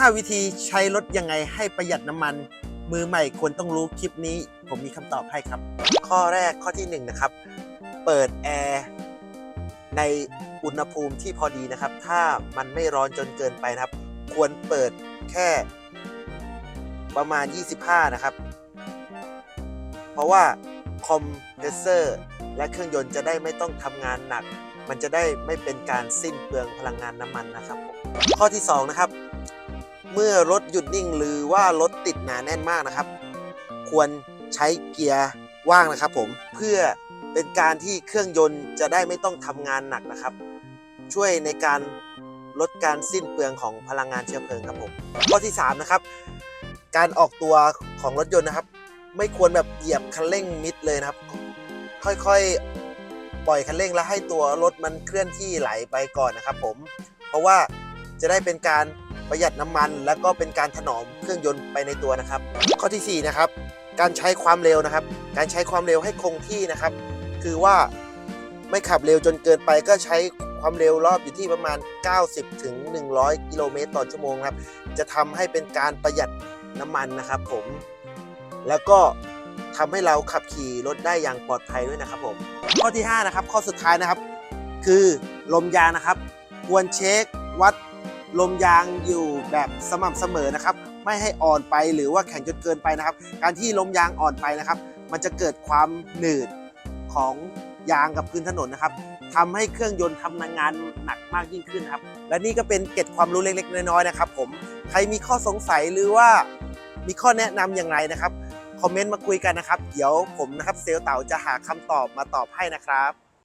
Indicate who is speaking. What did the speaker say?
Speaker 1: 5 วิธีใช้รถยังไงให้ประหยัดน้ำมัน มือใหม่ควรต้องรู้คลิปนี้ ผมมีคำตอบให้ครับ ข้อแรกข้อที่1นะครับ เปิดแอร์ในอุณหภูมิที่พอดีนะครับ ถ้ามันไม่ร้อนจนเกินไปนะครับ ควรเปิดแค่ประมาณ 25 นะครับ เพราะว่าคอมเพรสเซอร์และเครื่องยนต์จะได้ไม่ต้องทำงานหนัก มันจะได้ไม่เป็นการสิ้นเปลืองพลังงานน้ำมันนะครับ ข้อที่ 2 นะครับ เมื่อรถหยุดนิ่งหรือว่ารถติดหนาแน่นมากนะครับ ควรใช้เกียร์ว่างนะครับผมเพื่อเป็นการที่เครื่องยนต์จะได้ไม่ต้องทำงานหนักนะครับ ช่วยในการลดการสิ้นเปลืองของพลังงานเชื้อเพลิงครับผมข้อที่3นะครับการออกตัวของรถยนต์นะครับ ไม่ควรแบบเหยียบคันเร่งมิดเลยนะครับ ค่อยๆปล่อยคันเร่งแล้วให้ตัวรถมันเคลื่อนที่ไหลไปก่อนนะครับ ผม เพราะว่าจะได้เป็นการ ประหยัดน้ำมัน แล้วก็เป็นการถนอมเครื่องยนต์ไปในตัวนะครับ ข้อทีสี่4นะครับการใช้ความเร็วนะครับ การใช้ความเร็วให้คงที่นะครับ คือว่าไม่ขับเร็วจนเกินไปก็ใช้ความเร็วรอบอยู่ที่ประมาณ 90 ถึง 100 กิโลเมตรต่อชั่วโมงครับ จะทำให้เป็นการประหยัดน้ำมันนะครับผม แล้วก็ทำให้เราขับขี่รถได้อย่างปลอดภัยด้วยนะครับผม ข้อที่ 5 นะครับ ข้อสุดท้ายนะครับ คือลมยางนะครับ ควรเช็ควัด ลมยางอยู่แบบสม่ำเสมอนะครับ ไม่ให้อ่อนไปหรือว่าแข็งจนเกินไปนะครับ การที่ลมยางอ่อนไปนะครับ มันจะเกิดความหนืดของยางกับพื้นถนนนะครับทำให้เครื่องยนต์ทำงานหนักมากยิ่งขึ้นครับ และนี่ก็เป็นเก็ดความรู้เล็ก ๆ น้อยๆนะครับ ผมใครมีข้อสงสัยหรือว่ามีข้อแนะนำอย่างไรนะครับคอมเมนต์มาคุยกันนะครับ เดี๋ยวผมนะครับเซลลเต่าจะหาคำตอบมาตอบให้นะครับ